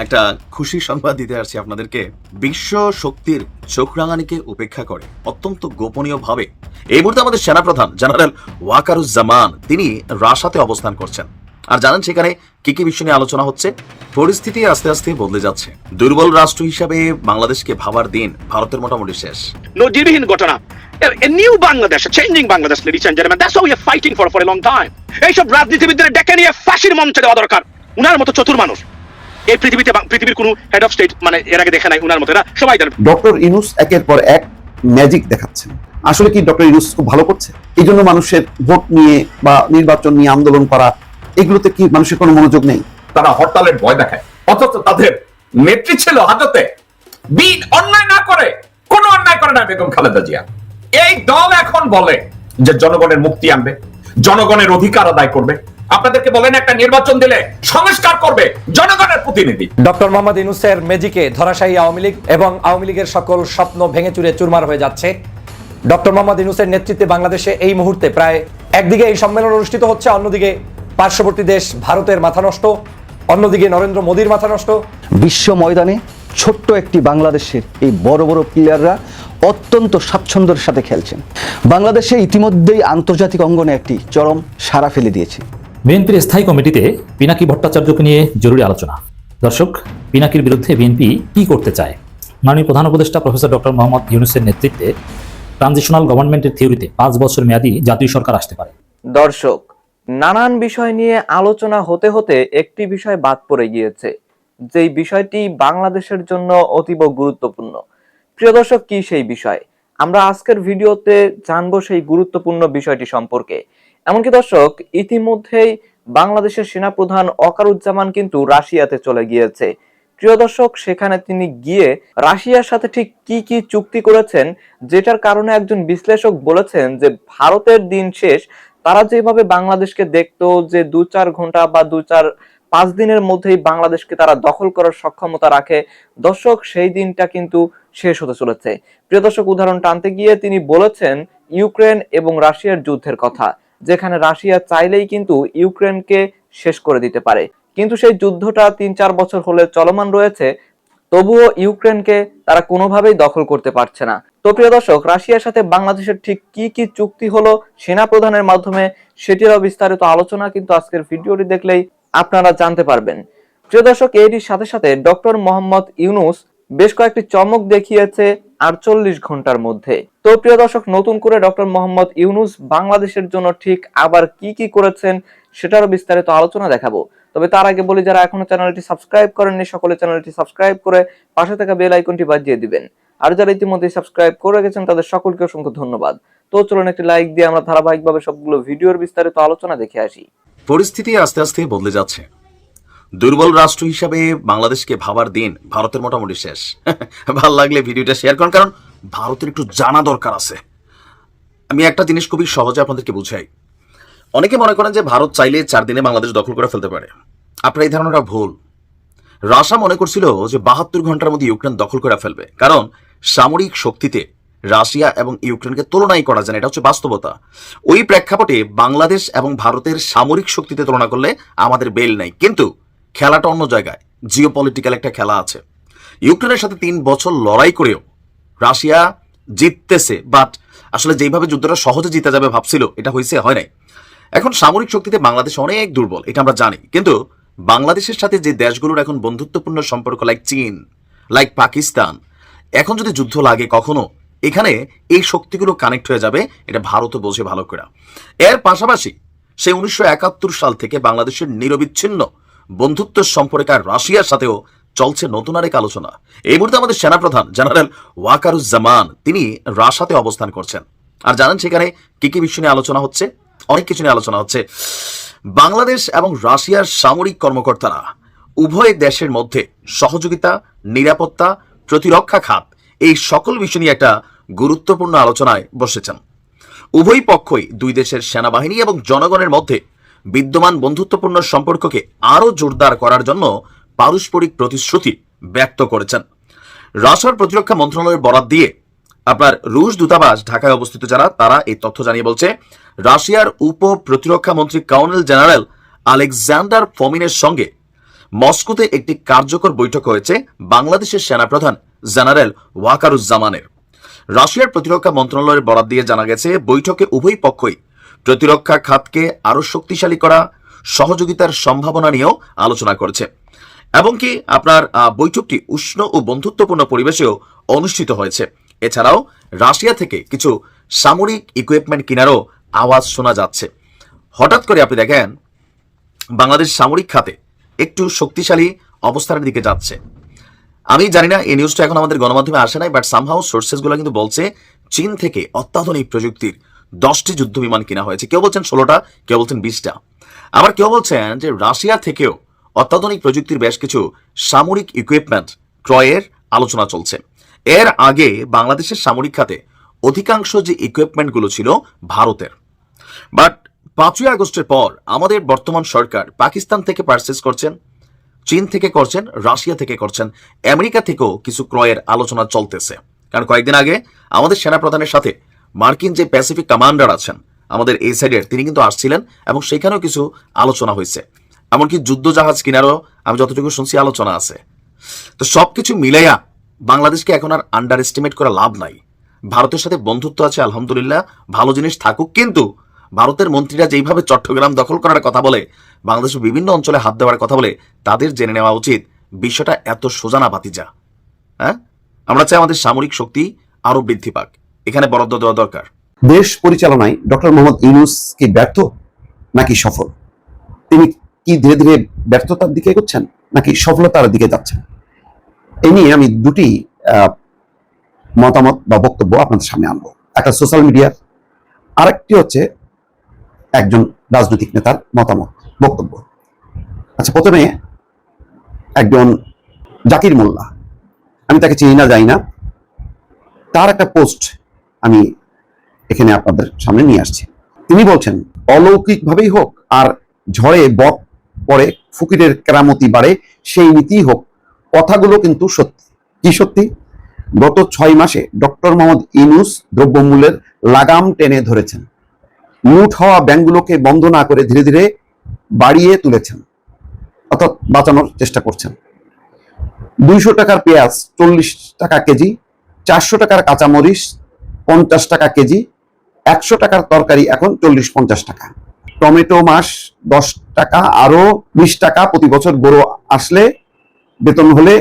একটা খুশি সংবাদ দিতে আসছি আপনাদেরকে। বিশ্ব শক্তির চোখ রাঙানিকে উপেক্ষা করে অত্যন্ত গোপনীয় ভাবে এই মুহূর্তে আমাদের সেনাপ্রধান জেনারেল ওয়াকারুজ্জামান তিনি রাশাতে অবস্থান করছেন। আর জানেন সেখানে কি কি বিষয় নিয়ে আলোচনা হচ্ছে? পরিস্থিতি আস্তে আস্তে বদলে যাচ্ছে। দুর্বল রাষ্ট্র হিসাবে বাংলাদেশকে ভাবার দিন ভারতের মোটামুটি শেষ। নজিরবিহীন ঘটনা। A- new Bangladesh, a changing Bangladesh, ladies and gentlemen. That's what we are fighting for. এইসব রাজনীতিবিদদের ডেকে নিয়ে ফাঁসির মঞ্চে দেওয়া দরকার। উনার মতো চতুর মানুষ। এই পৃথিবীতে পৃথিবীর কোনো হেড অফ স্টেট মানে এর আগে দেখে নাই উনার মতো এরা সবাই জানে। ডক্টর ইনুস একের পর এক ম্যাজিক দেখাচ্ছেন। আসলে কি ডক্টর ইনুস খুব ভালো করছে? এই জন্য মানুষের ভোট নিয়ে বা নির্বাচন নিয়ে আন্দোলন করা এগুলোতে কি মানুষের কোনো মনোযোগ নেই? তারা হরতালের ভয় দেখায়। অথচ তাদের নেত্রী ছিল হাজতে। বিন অন্যায় না করে কোনো অন্যায় করে না বেগম খালেদা জিয়া। এই দল এখন বলে যে জনগণের মুক্তি আনবে জনগণের অধিকার আদায় করবে। আপনাদেরকে বলেন একটা নির্বাচন দিলে সংস্কার করবে জনগণের প্রতিনিধি। ডক্টর মোহাম্মদ ইনুসের মেজিকে ধরাশায়ী আওয়ামী লীগ এবং আওয়ামী লীগের সকল স্বপ্ন ভেঙে চুরে চুরমার হয়ে যাচ্ছে। ডক্টর মোহাম্মদ ইনুসের নেতৃত্বে বাংলাদেশে এই মুহূর্তে প্রায় একদিকে এই সম্মেলন অনুষ্ঠিত হচ্ছে অন্যদিকে পার্শ্ববর্তী দেশ ভারতের মাথা নষ্ট অন্যদিকে নরেন্দ্র মোদীর মাথা নষ্ট। বিশ্ব ময়দানে ছোট্ট একটি বাংলাদেশের এই বড় বড় প্লেয়াররা অত্যন্ত স্বাচ্ছন্দ্যের সাথে খেলছেন। বাংলাদেশে ইতিমধ্যেই আন্তর্জাতিক অঙ্গনে একটি চরম সারা ফেলে দিয়েছে। বিএনপির স্থায়ী কমিটিতে পিনাকি ভট্টাচার্যকে নিয়ে জরুরি আলোচনা। দর্শক, পিনাকির বিরুদ্ধে বিএনপি কি করতে চায়? মাননীয় প্রধান উপদেষ্টা প্রফেসর ডক্টর মোহাম্মদ ইউনুসের নেতৃত্বে ট্রানজিশনাল গভর্নমেন্টের থিওরিতে পাঁচ বছর মেয়াদী জাতীয় সরকার আসতে পারে। দর্শক, নানান বিষয় নিয়ে আলোচনা হতে হতে একটি বিষয় বাদ পড়ে গিয়েছে, যেই বিষয়টি বাংলাদেশের জন্য অতীব গুরুত্বপূর্ণ। প্রিয় দর্শক, কি সেই বিষয়? আমরা আজকের ভিডিওতে জানব সেই গুরুত্বপূর্ণ বিষয়টি সম্পর্কে। এমনকি দর্শক, ইতিমধ্যেই বাংলাদেশের সেনাপ্রধান অকারুজ্জামান কিন্তু রাশিয়াতে চলে গিয়েছে। প্রিয় দর্শক, সেখানে তিনি গিয়ে রাশিয়ার সাথে ঠিক কি কি চুক্তি করেছেন, যেটার কারণে একজন বিশ্লেষক বলেছেন যে ভারতের দিন শেষ, তারা যেভাবে বাংলাদেশকে দেখতো যে দু চার ঘণ্টা বা দু চার পাঁচ দিনের মধ্যেই বাংলাদেশকে তারা দখল করার সক্ষমতা রাখে, দর্শক, সেই দিনটা কিন্তু শেষ হতে চলেছে। প্রিয় দর্শক, উদাহরণ টানতে গিয়ে তিনি বলেছেন, ইউক্রেন এবং রাশিয়ার যুদ্ধের কথা। যেখানে রাশিয়া চাইলেই কিন্তু ইউক্রেনকে শেষ করে দিতে পারে। কিন্তু সেই যুদ্ধটা তিন চার বছর হলে চলমান রয়েছে, তবুও ইউক্রেনকে তারা কোনোভাবেই দখল করতে পারছে না। তো প্রিয় দর্শক, রাশিয়ার সাথে বাংলাদেশের ঠিক কি কি চুক্তি হলো সেনা প্রধানের মাধ্যমে সেটিরও বিস্তারিত আলোচনা কিন্তু আজকের ভিডিওটি দেখলেই আপনারা জানতে পারবেন। প্রিয় দর্শক, এরই সাথে সাথে ডক্টর মোহাম্মদ ইউনুস বেশ কয়েকটি চমক দেখিয়েছে আটচল্লিশ ঘণ্টার মধ্যে। তো প্রিয় দর্শক, নতুন করে ডক্টর মোহাম্মদ ইউনুস বাংলাদেশের জন্য ঠিক আবার কি কি করেছেন সেটারও বিস্তারিত আলোচনা দেখাবো। তবে তার আগে বলি, যারা এখনও চ্যানেলটি সাবস্ক্রাইব করেননি, সকলে চ্যানেলটি সাবস্ক্রাইব করে পাশে থাকা বেল আইকনটি বাজিয়ে দিবেন। আর যারা ইতিমধ্যে সাবস্ক্রাইব করে গেছেন তাদের সকলকে অসংখ্য ধন্যবাদ। তো চলুন একটি লাইক দিয়ে আমরা ধারাবাহিকভাবে সবগুলো ভিডিওর বিস্তারিত আলোচনা দেখে আসি। পরিস্থিতি আস্তে আস্তে বদলে যাচ্ছে। দুর্বল রাষ্ট্র হিসাবে বাংলাদেশকে ভাবার দিন ভারতের মোটামুটি শেষ। ভালো লাগলে ভিডিওটা শেয়ার করুন, কারণ ভারতের একটু জানা দরকার আছে। আমি একটা জিনিস খুবই সহজে আপনাদেরকে বুঝাই। অনেকে মনে করেন যে ভারত চাইলে চার দিনে বাংলাদেশ দখল করে ফেলতে পারে। আপনার এই ধারণাটা ভুল। রাশা মনে করছিল যে বাহাত্তর ঘণ্টার মধ্যে ইউক্রেন দখল করে ফেলবে। কারণ সামরিক শক্তিতে রাশিয়া এবং ইউক্রেনকে তুলনাই করা যায় এটা হচ্ছে বাস্তবতা। ওই প্রেক্ষাপটে বাংলাদেশ এবং ভারতের সামরিক শক্তিতে তুলনা করলে আমাদের বেল নাই। কিন্তু খেলাটা অন্য জায়গায়। জিও পলিটিক্যাল একটা খেলা আছে। ইউক্রেনের সাথে তিন বছর লড়াই করেও রাশিয়া জিততেছে বাট আসলে যেইভাবে যুদ্ধটা সহজে জিতে যাবে ভাবছিল, এটা হয়েছে, হয় নাই। এখন সামরিক শক্তিতে বাংলাদেশ অনেক দুর্বল, এটা আমরা জানি। কিন্তু বাংলাদেশের সাথে যে দেশগুলোর এখন বন্ধুত্বপূর্ণ সম্পর্ক লাইক চীন লাইক পাকিস্তান, এখন যদি যুদ্ধ লাগে কখনো, এখানে এই শক্তিগুলো কানেক্ট হয়ে যাবে, এটা ভারতও বোঝে ভালো করে। এর পাশাপাশি, সে উনিশশো একাত্তর সাল থেকে বাংলাদেশের নিরবিচ্ছিন্ন বন্ধুত্ব সম্পর্কে আর রাশিয়ার সাথেও চলছে নতুন আরেক আলোচনা। এই মুহূর্তে আমাদের সেনাপ্রধান, জেনারেল ওয়াকারুজ্জামান, তিনি রাশাতে অবস্থান করছেন। আর জানেন সেখানে কি কি বিষয় নিয়ে আলোচনা হচ্ছে? অনেক কিছু নিয়ে আলোচনা হচ্ছে। বাংলাদেশ এবং রাশিয়ার সামরিক কর্মকর্তারা উভয় দেশের মধ্যে সহযোগিতা, নিরাপত্তা, প্রতিরক্ষা খাত, এই সকল বিষয় নিয়ে একটা গুরুত্বপূর্ণ আলোচনায় বসেছেন। উভয় পক্ষই দুই দেশের সেনাবাহিনী এবং জনগণের মধ্যে বিদ্যমান বন্ধুত্বপূর্ণ সম্পর্ককে আরও জোরদার করার জন্য পারস্পরিক প্রতিশ্রুতি ব্যক্ত করেছেন। রাশিয়ার প্রতিরক্ষা মন্ত্রণালয়ের বরাত দিয়ে আপনার রুশ দূতাবাস ঢাকায় অবস্থিত যারা, তারা এই তথ্য জানিয়ে বলছে, রাশিয়ার উপ প্রতিরক্ষা মন্ত্রী কর্নেল জেনারেল আলেকজান্ডার ফমিনের সঙ্গে মস্কোতে একটি কার্যকর বৈঠক হয়েছে বাংলাদেশের সেনাপ্রধান জেনারেল ওয়াকারুজ্জামানের। রাশিয়ার প্রতিরক্ষা মন্ত্রণালয়ের বরাদ দিয়ে জানা গেছে, বৈঠকে উভয় পক্ষই প্রতিরক্ষা খাতকে আরও শক্তিশালী করা সহযোগিতার সম্ভাবনা নিয়েও আলোচনা করেছে। এমনকি আপনার বৈঠকটি উষ্ণ ও বন্ধুত্বপূর্ণ পরিবেশেও অনুষ্ঠিত হয়েছে। এছাড়াও রাশিয়া থেকে কিছু সামরিক ইকুইপমেন্ট কেনারও আওয়াজ শোনা যাচ্ছে। হঠাৎ করে আপনি দেখেন, বাংলাদেশ সামরিক খাতে একটু শক্তিশালী অবস্থানের দিকে যাচ্ছে। আমি জানি না, এই নিউজটা এখন আমাদের গণমাধ্যমে আসে নাই বাট সামহাউ সোর্সেসগুলো কিন্তু বলছে, চীন থেকে অত্যাধুনিক প্রযুক্তির দশটি যুদ্ধ বিমান কেনা হয়েছে। কেউ বলছেন ষোলোটা, কেউ বলছেন বিশটা। আবার কেউ বলছেন যে রাশিয়া থেকেও অত্যাধুনিক প্রযুক্তির বেশ কিছু সামরিক ইকুইপমেন্ট ক্রয়ের আলোচনা চলছে। এর আগে বাংলাদেশের সামরিক খাতে অধিকাংশ যে ইকুইপমেন্টগুলো ছিল ভারতের। বাট পাঁচই আগস্টের পর আমাদের বর্তমান সরকার পাকিস্তান থেকে পারচেস করছেন, চীন থেকে করছেন, রাশিয়া থেকে করছেন, আমেরিকা থেকেও কিছু ক্রয়ের আলোচনা চলতেছে। কারণ কয়েকদিন আগে আমাদের সেনাপ্রধানের সাথে মার্কিন যে প্যাসিফিক কমান্ডার আছেন, আমাদের এই সাইডের তিনি কিন্তু আসছিলেন এবং সেখানেও কিছু আলোচনা হয়েছে। এমনকি যুদ্ধ জাহাজ কিনারও আমি যতটুকু শুনছি আলোচনা আছে। তো সবকিছু মিলাইয়া বাংলাদেশকে এখন আর আন্ডার এস্টিমেট করা লাভ নাই। ভারতের সাথে বন্ধুত্ব আছে, আলহামদুলিল্লাহ, ভালো জিনিস থাকুক, কিন্তু ভারতের মন্ত্রীরা যেইভাবে চট্টগ্রাম দখল করার কথা বলে বাংলাদেশের বিভিন্ন অঞ্চলে হাত দেওয়ার কথা বলে, তাদের জেনে নেওয়া উচিত বিষয়টা এত সোজানা বাতিজা হ্যাঁ? আমরা চাই আমাদের সামরিক শক্তি আরও বৃদ্ধি পাক। এখানে বরাদ্দ দেওয়া দরকার। দেশ পরিচালনায় ডক্টর মোহাম্মদ ইউনুস কি ব্যর্থ নাকি সফল? তিনি কি ধীরে ধীরে ব্যর্থতার দিকে এগোচ্ছেন নাকি সফলতার দিকে যাচ্ছেন? এই নিয়ে আমি দুটি মতামত বা বক্তব্য আপনাদের সামনে আনব। একটা সোশ্যাল মিডিয়ার আরেকটি হচ্ছে একজন রাজনৈতিক নেতার মতামত, বক্তব্য। আচ্ছা প্রথমে একজন জাকির মোল্লা। আমি তাকে চিনি না যাই না। তার একটা পোস্ট আমি এখানে আপনাদের সামনে নিয়ে আসছি। তিনি বলছেন, অলৌকিকভাবেই হোক, আর ঝড়ে বক পরে ফকিরের কেরামতি বাড়ে, সেই নীতিই হোক। কথাগুলো কিন্তু সত্যি। কি সত্যি? গত ছয় মাসে ডক্টর মোহাম্মদ ইনুস দ্রব্যমূল্যের লাগাম টেনে ধরেছেন। লুট হওয়া ব্যাংকগুলোকে বন্ধ না করে ধীরে ধীরে বাড়িয়ে তুলেছেন। অর্থাৎ বাঁচানোর চেষ্টা করছেন। দুইশো টাকার পেঁয়াজ, চল্লিশ টাকা কেজি, চারশো টাকার কাঁচামরিচ পঞ্চাশ টাকা কেজি, একশো টাকার তরকারি এখন চল্লিশ পঞ্চাশ টাকা। টমেটো মাস দশ টাকা আরও বিশ টাকা প্রতি বছর গরু আসলে বেতন হলে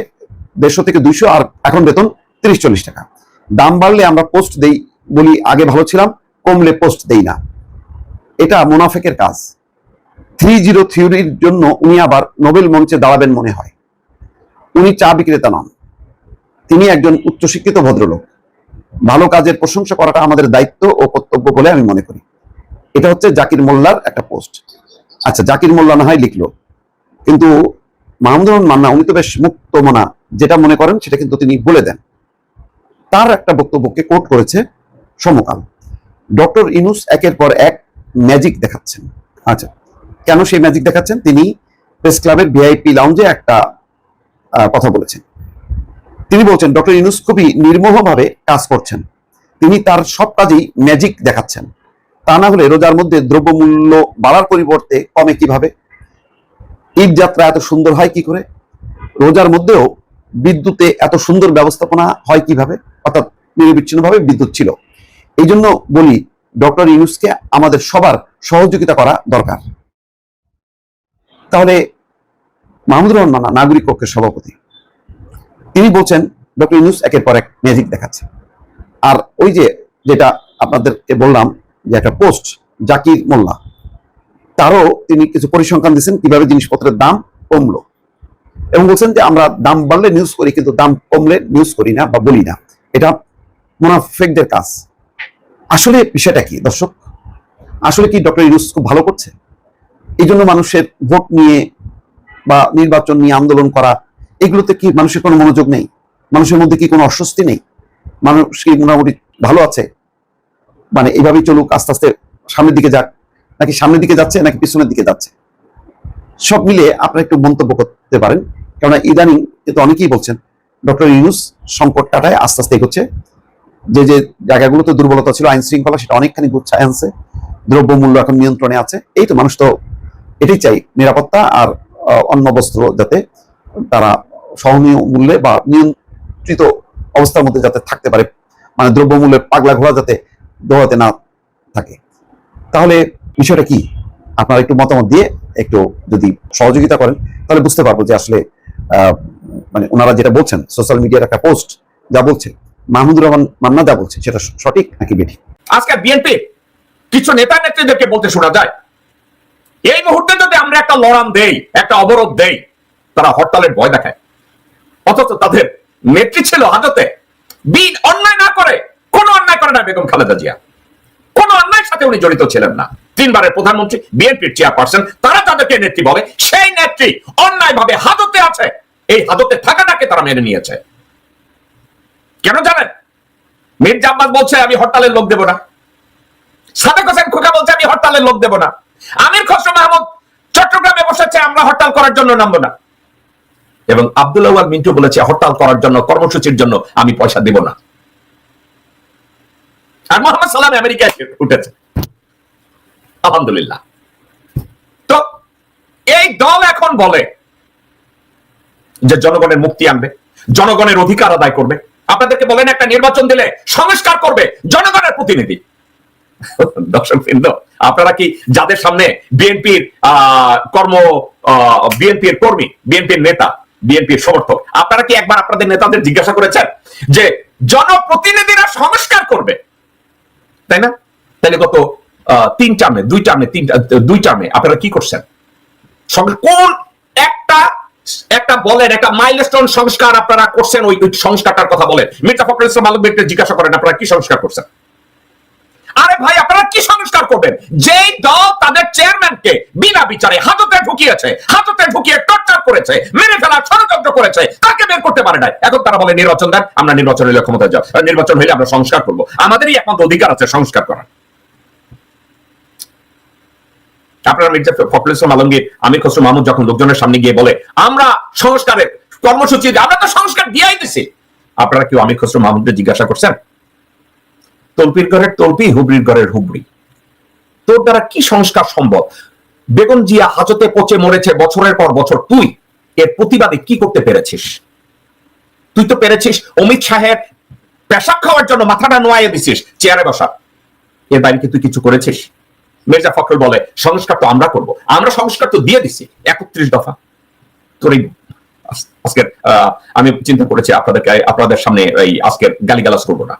দেড়শো থেকে দুইশো, আর এখন বেতন তিরিশ চল্লিশ টাকা। দাম বাড়লে আমরা পোস্ট দেই বলি, আগে ভালো ছিলাম, কমলে পোস্ট দেই না। এটা মুনাফেকের কাজ। থ্রি জিরো থিওরির জন্য উনি আবার নোবেল মঞ্চে দাঁড়াবেন মনে হয়। উনি চা বিক্রেতা নন। তিনি একজন উচ্চশিক্ষিত ভদ্রলোক। ভালো কাজের প্রশংসা করাটা আমাদের দায়িত্ব ও কর্তব্য বলে আমি মনে করি। এটা হচ্ছে জাকির মোল্লার একটা পোস্ট। আচ্ছা জাকির মোল্লা না হয় লিখলো। কিন্তু মাহমুদুর মান্না, উনি তো বেশ মুক্ত মনা, যেটা মনে করেন সেটা কিন্তু তিনি বলে দেন। তার একটা বক্তব্যকে কোট করেছে সমকাল। ডক্টর ইনুস একের পর এক ম্যাজিক দেখাচ্ছেন। আচ্ছা কেন সেই ম্যাজিক দেখাচ্ছেন? তিনি প্রেস ক্লাবের ভিআইপি লাউঞ্জে একটা কথা বলেছেন। তিনি বলছেন, ডক্টর ইউনুস খুবই নির্মোহভাবে কাজ করছেন। তিনি তার সব কাজেই ম্যাজিক দেখাচ্ছেন। তা না হলে রোজার মধ্যে দ্রব্যমূল্য বাড়ার পরিবর্তে কমে কীভাবে? ঈদ যাত্রা এত সুন্দর হয় কি করে? রোজার মধ্যেও বিদ্যুতে এত সুন্দর ব্যবস্থাপনা হয় কীভাবে? অর্থাৎ নিরবিচ্ছিন্নভাবে বিদ্যুৎ ছিল। এই জন্য বলি, ডক্টর ইউনুসকে আমাদের সবার সহযোগিতা করা দরকার। তাহলে মাহমুদুর রহমান নাগরিক পক্ষের সভাপতি। তিনি বলছেন, ডক্টর ইউনুস একের পর এক ম্যাজিক দেখাচ্ছে। আর ওই যে, যেটা আপনাদেরকে বললাম, যে একটা পোস্ট, জাকির মোল্লা, তারও তিনি কিছু পরিসংখ্যান দিচ্ছেন কীভাবে জিনিসপত্রের দাম কমলো। এবং বলছেন যে, আমরা দাম বাড়লে নিউজ করি, কিন্তু দাম কমলে নিউজ করি না বা বলি না। এটা মুনাফেকদের কাজ। আসলে বিষয়টা কি, দর্শক? আসলে কি ডক্টর ইউনুস খুব ভালো করছে? এই জন্য মানুষের ভোট নিয়ে বা নির্বাচন নিয়ে আন্দোলন করা এগুলোতে কি মানুষের কোনো মনোযোগ নেই? মানুষের মধ্যে কি কোনো অস্বস্তি নেই? মানুষ কি মোটামুটি ভালো আছে? মানে এইভাবেই চলুক, আস্তে আস্তে সামনের দিকে যাক। নাকি সামনের দিকে যাচ্ছে, নাকি পিছনের দিকে যাচ্ছে? সব মিলে আপনারা একটু মন্তব্য করতে পারেন। কেননা ইদানিং কিন্তু অনেকেই বলছেন, ডক্টর ইউনুস সংকট কাটায় আস্তে আস্তে এগোচ্ছে। যে যে জায়গাগুলোতে দুর্বলতা ছিল, আইন শৃঙ্খলা, সেটা অনেকখানি গুচ্ছায় আনছে। দ্রব্যমূল্য এখন নিয়ন্ত্রণে আছে। এই তো মানুষ তো এটাই চাই, নিরাপত্তা আর অন্ন বস্ত্র যাতে তারা সহনীয় মূল্যে বা নিয়ন্ত্রিত অবস্থার মধ্যে যাতে থাকতে পারে মানে দ্রব্যমূল্যের পাগলা ঘোড়া যাতে দৌড়াতে না থাকে। তাহলে বিষয়টা কি? আপনারা একটু মতামত দিয়ে একটু যদি সহযোগিতা করেন, তাহলে বুঝতে পারব যে আসলে মানে ওনারা যেটা বলছেন সোশ্যাল মিডিয়ার একটা পোস্ট যা বলছে, মাহমুদুর রহমান মান্না যা বলছে, সেটা সঠিক নাকি বেঠিক? আজকে বিএনপি কিছু নেতা নেত্রীদেরকে বলতে শোনা যায়, এই মুহূর্তে যদি আমরা একটা লড়াম দেই, একটা অবরোধ দেই, তারা হরতালের ভয় দেখায়। অথচ তাদের নেত্রী ছিল হাজতে। বিন অন্যায় না করে, কোনো অন্যায় করে না বেগম খালেদা জিয়া। কোনো অন্যায়ের সাথে উনি জড়িত ছিলেন না। তিনবারের প্রধানমন্ত্রী, বিএনপির চেয়ারপারসন, তারা তাদেরকে নেত্রী বলে। সেই নেত্রী অন্যায় ভাবে হাজতে আছে। এই হাজতে থাকাটাকে তারা মেনে নিয়েছে। কেন জানেন? মির্জা আব্বাস বলছে, আমি হরতালের লোক দেব না। সাদেক হোসেন খোকা বলছে, আমি হরতালের লোক দেব না। আমির খসরু মাহমুদ চট্টগ্রামে বসেছে, আমরা হরতাল করার জন্য নামবো না। এবং আব্দুল্লাহ মিন্টু বলেছে, হরতাল করার জন্য, কর্মসূচির জন্য আমি পয়সা দেব না। আর মোহাম্মদ সালাম আমেরিকায় উঠেছে। আলহামদুলিল্লাহ। তো, এই দল এখন বলে যে জনগণের মুক্তি আনবে, জনগণের অধিকার আদায় করবে। আপনাদেরকে বলেন, একটা নির্বাচন দিলে সংস্কার করবে জনগণের প্রতিনিধি। দর্শক আপনারা কি যাদের সামনে বিএনপির কর্ম বিএনপির কর্মী, বিএনপির নেতা বিএনপির সমর্থক। আপনারা কি একবার আপনাদের নেতাদের জিজ্ঞাসা করেছেন যে জনপ্রতিনিধিরা সংস্কার করবে? তাই না? তাহলে গত তিন টার্মে, দুই টার্মে, তিন দুই টার্মে আপনারা কি করছেন? কোন একটা একটা বলেন একটা মাইলস্টোন সংস্কার আপনারা করছেন? ওই সংস্কারটার কথা বলেন। মির্জা ফখরুল ইসলাম আলমগীরকে জিজ্ঞাসা করেন, আপনারা কি সংস্কার করছেন? আরে ভাই, আপনারা কি সংস্কার করবেন? যেই দল তাদের চেয়ারম্যানকে বিনা বিচারে হাততে ঢুকিয়েছে, হাততে ঢুকিয়ে টর্চার করেছে, মেরে ফেলার ষড়যন্ত্র করেছে, তাকে বের করতে পারে নাই। এখন তারা বলে, নির্বাচন দেন, আমরা নির্বাচন হইলে ক্ষমতায় যাও। নির্বাচন হইলে আমরা সংস্কার করব। আমাদেরই একমাত্র অধিকার আছে সংস্কার করার। আপনারা মির্জা ফখরুল আলমগীর, আমির খসরু মাহমুদ যখন লোকজনের সামনে গিয়ে বলে, আমরা সংস্কারের কর্মসূচি, আমরা তো সংস্কার দিয়াই দিছি। আপনারা কেউ আমির খসরু মাহমুদকে জিজ্ঞাসা করছেন? তলপির ঘরের তলপি হুবড়ির ঘরের হুবড়ি তোর দ্বারা কি সংস্কার সম্ভব? বেগম জিয়া হাজতে পচে মরেছে বছরের পর বছর। তুই এর প্রতিবাদে কি করতে পেরেছিস? তুই তো পেরেছিস অমিত শাহের পেশাব খাওয়ার জন্য মাথাটা নোয়াইয়ে দিছিস, চেয়ারে বসা। এর বাইরে কি তুই কিছু করেছিস? মির্জা ফখরুল বলে, সংস্কার তো আমরা করব। আমরা সংস্কার তো দিয়ে দিছি, একত্রিশ দফা। তোর এই আজকের আমি চিন্তা করেছি আপনাদেরকে, আপনাদের সামনে এই আজকের গালিগালাজ করব না।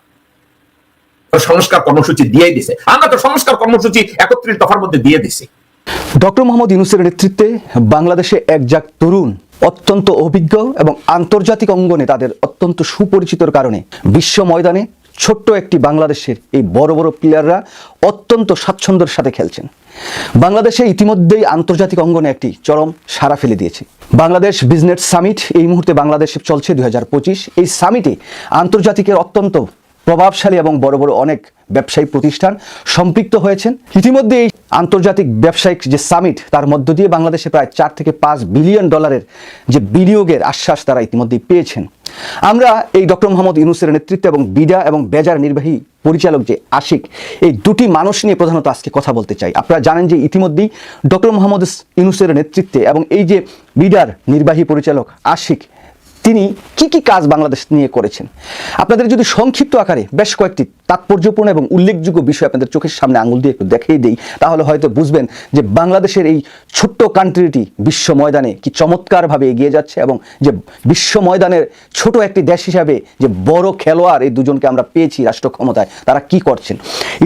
সংস্কার কর্মসূচি দিয়ে দিছে। আমরা তো সংস্কার কর্মসূচি একত্রিশ দফার মধ্যে দিয়ে দিছি। ডক্টর মোহাম্মদ ইউনুসের নেতৃত্বে বাংলাদেশে একজাক তরুণ, অত্যন্ত অভিজ্ঞ এবং আন্তর্জাতিক অঙ্গনে তাদের অত্যন্ত সুপরিচিতর কারণে বিশ্ব ময়দানে ছোট্ট একটি বাংলাদেশের এই বড় বড় প্লেয়াররা অত্যন্ত স্বাচ্ছন্দ্যের সাথে খেলছেন। বাংলাদেশে ইতিমধ্যেই আন্তর্জাতিক অঙ্গনে একটি চরম সারা ফেলে দিয়েছে। বাংলাদেশ বিজনেস সামিট এই মুহূর্তে বাংলাদেশে চলছে দুই হাজার পঁচিশ। এই সামিটে আন্তর্জাতিকের অত্যন্ত প্রভাবশালী এবং বড় বড় অনেক ব্যবসায়ী প্রতিষ্ঠান সম্পৃক্ত হয়েছেন। ইতিমধ্যে এই আন্তর্জাতিক ব্যবসায়িক যে সামিট, তার মধ্য দিয়ে বাংলাদেশে প্রায় চার থেকে পাঁচ বিলিয়ন ডলারের যে বিনিয়োগের আশ্বাস তারা ইতিমধ্যেই পেয়েছেন। আমরা এই ডক্টর মোহাম্মদ ইউনুসের নেতৃত্বে এবং বিডা এবং বেজার নির্বাহী পরিচালক যে আশিক, এই দুটি মানুষ নিয়ে প্রধানত আজকে কথা বলতে চাই। আপনারা জানেন যে ইতিমধ্যেই ডক্টর মোহাম্মদ ইউনুসের নেতৃত্বে এবং এই যে বিডার নির্বাহী পরিচালক আশিক তিনি কি কি কাজ বাংলাদেশ নিয়ে করেছেন? আপনাদের যদি সংক্ষিপ্ত আকারে বেশ কয়েকটি তাৎপর্যপূর্ণ এবং উল্লেখযোগ্য বিষয় আপনাদের চোখের সামনে আঙুল দিয়ে একটু দেখিয়ে দিই, তাহলে হয়তো বুঝবেন যে বাংলাদেশের এই ছোট্ট কান্ট্রিটি বিশ্ব ময়দানে কি চমৎকারভাবে এগিয়ে যাচ্ছে এবং যে বিশ্ব ময়দানের ছোট একটি দেশ হিসাবে যে বড় খেলোয়াড় এই দুজনকে আমরা পেয়েছি রাষ্ট্র ক্ষমতায় তারা কি করছেন?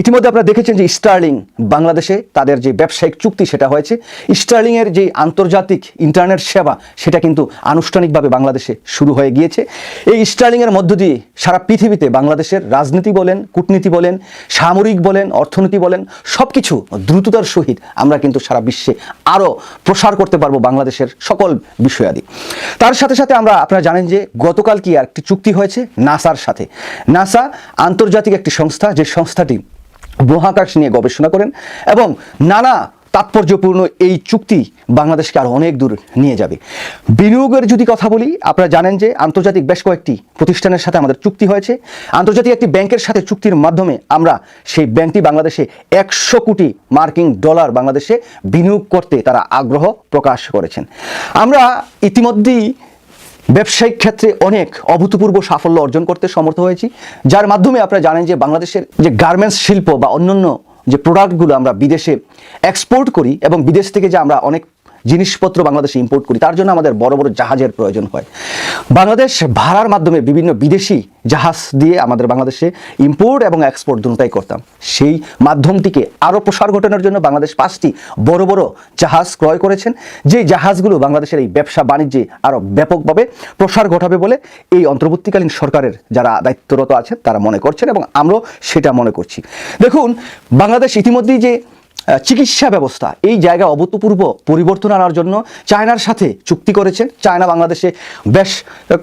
ইতিমধ্যে আপনারা দেখেছেন যে স্টার্লিং বাংলাদেশে তাদের যে ব্যবসায়িক চুক্তি সেটা হয়েছে। স্টার্লিংয়ের যে আন্তর্জাতিক ইন্টারনেট সেবা, সেটা কিন্তু আনুষ্ঠানিকভাবে বাংলাদেশে শুরু হয়ে গিয়েছে। এই স্টার্লিংয়ের মধ্য দিয়ে সারা পৃথিবীতে বাংলাদেশের রাজনীতি বলেন, কূটনীতি বলেন, সামরিক বলেন, অর্থনীতি বলেন সব কিছু দ্রুততার সহিত আমরা কিন্তু সারা বিশ্বে আরও প্রসার করতে পারব বাংলাদেশের সকল বিষয়াদি। তার সাথে সাথে আমরা আপনারা জানেন যে গতকাল কি আর একটি চুক্তি হয়েছে? নাসার সাথে। নাসা আন্তর্জাতিক একটি সংস্থা, যে সংস্থাটি মহাকাশ নিয়ে গবেষণা করেন এবং নানা তাৎপর্যপূর্ণ এই চুক্তি বাংলাদেশকে আরও অনেক দূর নিয়ে যাবে। বিনিয়োগের যদি কথা বলি, আপনারা জানেন যে আন্তর্জাতিক বেশ কয়েকটি প্রতিষ্ঠানের সাথে আমাদের চুক্তি হয়েছে। আন্তর্জাতিক একটি ব্যাংকের সাথে চুক্তির মাধ্যমে আমরা সেই ব্যাংকটি বাংলাদেশে একশো কোটি মার্কিন ডলার বাংলাদেশে বিনিয়োগ করতে তারা আগ্রহ প্রকাশ করেছেন। আমরা ইতিমধ্যেই ব্যবসায়িক ক্ষেত্রে অনেক অভূতপূর্ব সাফল্য অর্জন করতে সমর্থ হয়েছি। যার মাধ্যমে আপনারা জানেন যে বাংলাদেশের যে গার্মেন্টস শিল্প বা অন্যান্য যে প্রোডাক্টগুলো আমরা বিদেশে এক্সপোর্ট করি এবং বিদেশ থেকে যে আমরা অনেক জিনিসপত্র বাংলাদেশে ইম্পোর্ট করি, তার জন্য আমাদের বড় বড় জাহাজের প্রয়োজন হয়। বাংলাদেশ ভাড়ার মাধ্যমে বিভিন্ন বিদেশি জাহাজ দিয়ে আমাদের বাংলাদেশে ইম্পোর্ট এবং এক্সপোর্ট দুটাই করতাম। সেই মাধ্যমটিকে আরও প্রসার ঘটানোর জন্য বাংলাদেশ পাঁচটি বড় বড় জাহাজ ক্রয় করেছেন। যে জাহাজগুলো বাংলাদেশের এই ব্যবসা বাণিজ্যে আরও ব্যাপকভাবে প্রসার ঘটাবে বলে এই অন্তর্বর্তীকালীন সরকারের যারা দায়িত্বরত আছেন তারা মনে করছেন এবং আমরাও সেটা মনে করছি। দেখুন, বাংলাদেশ ইতিমধ্যেই যে চিকিৎসা ব্যবস্থা। এই জায়গা অভূতপূর্ব পরিবর্তন আনার জন্য চায়নার সাথে চুক্তি করেছেন চায়না বাংলাদেশে বেশ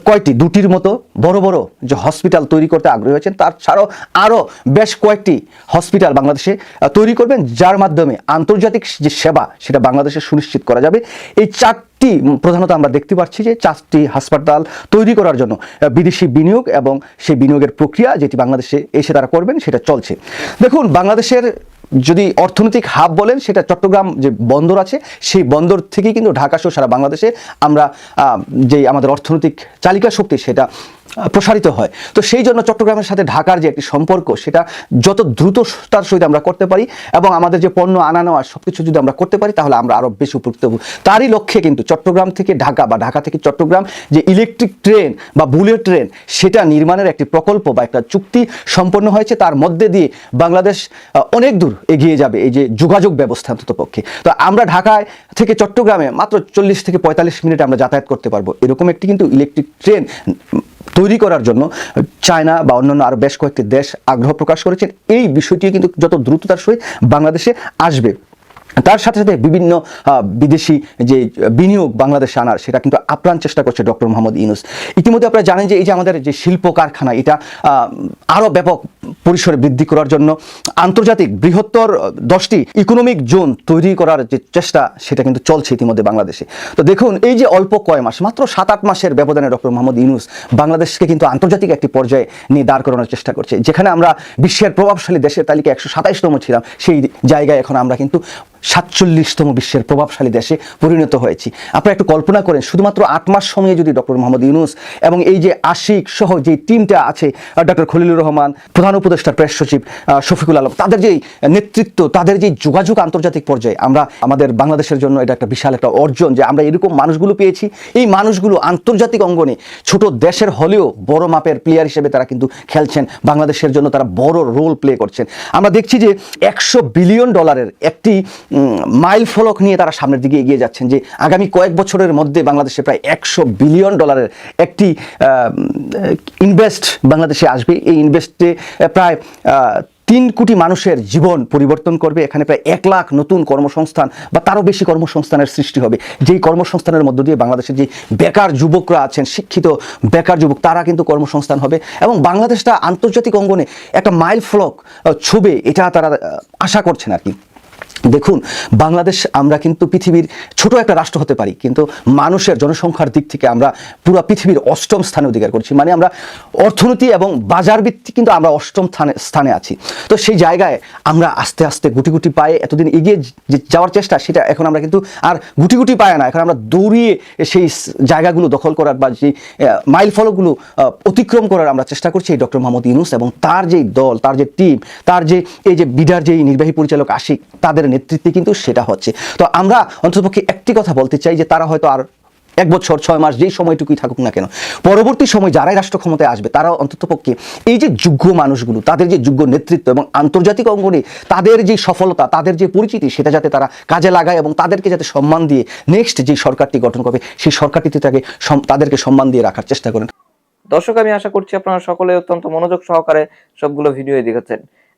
কয়েকটি দুটির মতো বড় বড় যে হসপিটাল তৈরি করতে আগ্রহী হয়েছেন তার ছাড়াও আরও বেশ কয়েকটি হসপিটাল বাংলাদেশে তৈরি করবেন যার মাধ্যমে আন্তর্জাতিক যে সেবা সেটা বাংলাদেশে সুনিশ্চিত করা যাবে। এই চারটি উম, প্রধানত আমরা দেখতে পাচ্ছি যে চারটি হাসপাতাল তৈরি করার জন্য বিদেশি বিনিয়োগ এবং সেই বিনিয়োগের প্রক্রিয়া যেটি বাংলাদেশে এসে তারা করবেন সেটা চলছে। দেখুন বাংলাদেশের যদি অর্থনৈতিক হাব বলেন, সেটা চট্টগ্রাম যে বন্দর আছে, সেই বন্দর থেকেই কিন্তু ঢাকা সহ সারা বাংলাদেশে আমরা যে আমাদের অর্থনৈতিক চালিকা শক্তি, সেটা প্রসারিত হয়। তো সেই জন্য চট্টগ্রামের সাথে ঢাকার যে একটি সম্পর্ক, সেটা যত দ্রুততার সহিত আমরা করতে পারি এবং আমাদের যে পণ্য আনা নেওয়া সব কিছু যদি আমরা করতে পারি, তাহলে আমরা আরও বেশি উপকৃত হব। তারই লক্ষ্যে কিন্তু চট্টগ্রাম থেকে ঢাকা বা ঢাকা থেকে চট্টগ্রাম যে ইলেকট্রিক ট্রেন বা বুলেট ট্রেন, সেটা নির্মাণের একটি প্রকল্প বা একটা চুক্তি সম্পন্ন হয়েছে। তার মধ্যে দিয়ে বাংলাদেশ অনেক দূর এগিয়ে যাবে, এই যে যোগাযোগ ব্যবস্থা অন্তত পক্ষে। তো আমরা ঢাকায় থেকে চট্টগ্রামে মাত্র চল্লিশ থেকে পঁয়তাল্লিশ মিনিটে আমরা যাতায়াত করতে পারব। এরকম একটি কিন্তু ইলেকট্রিক ট্রেন তৈরি করার জন্য চায়না বা অন্যান্য আরও বেশ কয়েকটি দেশ আগ্রহ প্রকাশ করেছেন। এই বিষয়টি কিন্তু যত দ্রুততার সহিত বাংলাদেশে আসবে। তার সাথে সাথে বিভিন্ন বিদেশি যে বিনিয়োগ বাংলাদেশে আনার, সেটা কিন্তু আপ্রাণ চেষ্টা করছে ডক্টর মোহাম্মদ ইউনুস। ইতিমধ্যে আপনারা জানেন যে এই যে আমাদের যে শিল্প কারখানা, এটা আরও ব্যাপক পরিসরে বৃদ্ধি করার জন্য আন্তর্জাতিক বৃহত্তর দশটি ইকোনমিক জোন তৈরি করার যে চেষ্টা, সেটা কিন্তু চলছে ইতিমধ্যে বাংলাদেশে। তো দেখুন, এই যে অল্প কয় মাস, মাত্র সাত আট মাসের ব্যবধানে ডক্টর মোহাম্মদ ইউনুস বাংলাদেশকে কিন্তু আন্তর্জাতিক একটি পর্যায়ে নিয়ে দাঁড় করানোর চেষ্টা করছে। যেখানে আমরা বিশ্বের প্রভাবশালী দেশের তালিকা একশো সাতাইশতম ছিলাম, সেই জায়গায় এখন আমরা কিন্তু সাতচল্লিশতম বিশ্বের প্রভাবশালী দেশে পরিণত হয়েছি। আপনারা একটু কল্পনা করেন, শুধুমাত্র আট মাস সময়ে যদি ডক্টর মোহাম্মদ ইউনুস এবং এই যে আশিক সহ যে টিমটা আছে ডক্টর খলিলুর রহমান, প্রধান উপদেষ্টা, প্রেস সচিব শফিকুল আলম, তাদের যে নেতৃত্ব, তাদের যে যোগাযোগ আন্তর্জাতিক পর্যায়ে, আমরা আমাদের বাংলাদেশের জন্য এটা একটা বিশাল একটা অর্জন যে আমরা এরকম মানুষগুলো পেয়েছি। এই মানুষগুলো আন্তর্জাতিক অঙ্গনে ছোট দেশের হলেও বড় মাপের প্লেয়ার হিসেবে তারা কিন্তু খেলছেন। বাংলাদেশের জন্য তারা বড় রোল প্লে করছেন। আমরা দেখছি যে একশো বিলিয়ন ডলারের একটি মাইল ফলক নিয়ে তারা সামনের দিকে এগিয়ে যাচ্ছেন যে আগামী কয়েক বছরের মধ্যে বাংলাদেশে প্রায় একশো বিলিয়ন ডলারের একটি ইনভেস্ট বাংলাদেশে আসবে। এই ইনভেস্টে প্রায় তিন কোটি মানুষের জীবন পরিবর্তন করবে। এখানে প্রায় এক লাখ নতুন কর্মসংস্থান বা তারও বেশি কর্মসংস্থানের সৃষ্টি হবে। যেই কর্মসংস্থানের মধ্য দিয়ে বাংলাদেশের যে বেকার যুবকরা আছেন, শিক্ষিত বেকার যুবক, তারা কিন্তু কর্মসংস্থান হবে এবং বাংলাদেশটা আন্তর্জাতিক অঙ্গনে একটা মাইল ফলক ছুবে, এটা তারা আশা করছেন আর কি। দেখুন, বাংলাদেশ আমরা কিন্তু পৃথিবীর ছোট একটা রাষ্ট্র হতে পারি, কিন্তু মানুষের জনসংখ্যার দিক থেকে আমরা পুরো পৃথিবীর অষ্টম স্থানে অধিকার করছি। মানে আমরা অর্থনীতি এবং বাজার ভিত্তিক কিন্তু আমরা অষ্টম স্থানে স্থানে আছি। তো সেই জায়গায় আমরা আস্তে আস্তে গুটি গুটি পায়ে এতদিন এগিয়ে যাওয়ার চেষ্টা, সেটা এখন আমরা কিন্তু আর গুটি গুটি পায় না। এখন আমরা দৌড়িয়ে সেই জায়গাগুলো দখল করার বা যে মাইল ফলকগুলো অতিক্রম করার আমরা চেষ্টা করছি এই ডক্টর মোহাম্মদ ইউনুস এবং তার যে দল, তার যে টিম, তার যে, এই যে বিডার যে নির্বাহী পরিচালক আশিক, তাদের নেতৃত্বে কিন্তু সেটা হচ্ছে। তো আমরা অন্ততপক্ষে একটি কথা বলতে চাই যে তারা হয়তো আর এক বছর, ছয় মাস যেই সময়টুকুই থাকুক না কেন, পরবর্তী সময় যারাই রাষ্ট্র ক্ষমতায় আসবে তারা অন্ততপক্ষে এই যে যোগ্য মানুষগুলো, তাদের যে যোগ্য নেতৃত্ব এবং আন্তর্জাতিক অঙ্গনে তাদের যে সফলতা, তাদের যে পরিচিতি, সেটা যাতে তারা কাজে লাগায় এবং তাদেরকে যাতে সম্মান দিয়ে নেক্সট যে সরকারটি গঠন করবে, সেই সরকারটিতে তাকে তাদেরকে সম্মান দিয়ে রাখার চেষ্টা করেন। দর্শক, আমি আশা করছি আপনারা সকলে অত্যন্ত মনোযোগ সহকারে সবগুলো ভিডিও দেখেছেন।